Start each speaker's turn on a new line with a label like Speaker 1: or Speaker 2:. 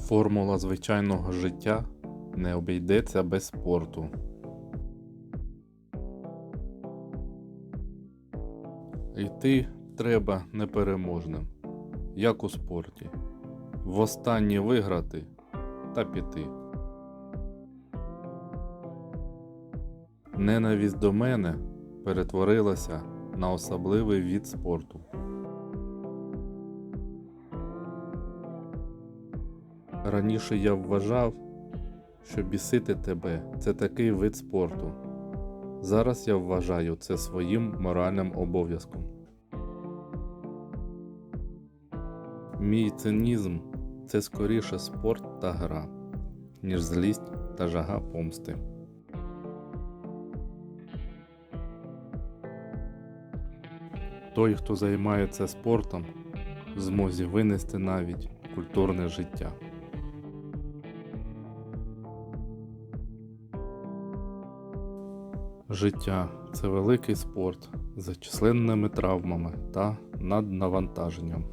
Speaker 1: Формула звичайного життя не обійдеться без спорту. Йти треба непереможним, як у спорті. Востаннє виграти та піти. Ненависть до мене перетворилася на особливий від спорту. Раніше я вважав, що бісити тебе це такий вид спорту. Зараз я вважаю це своїм моральним обов'язком. Мій цинізм це скоріше спорт та гра, ніж злість та жага помсти. Той, хто займається спортом, змозі винести навіть культурне життя. Життя це великий спорт за численними травмами та наднавантаженням.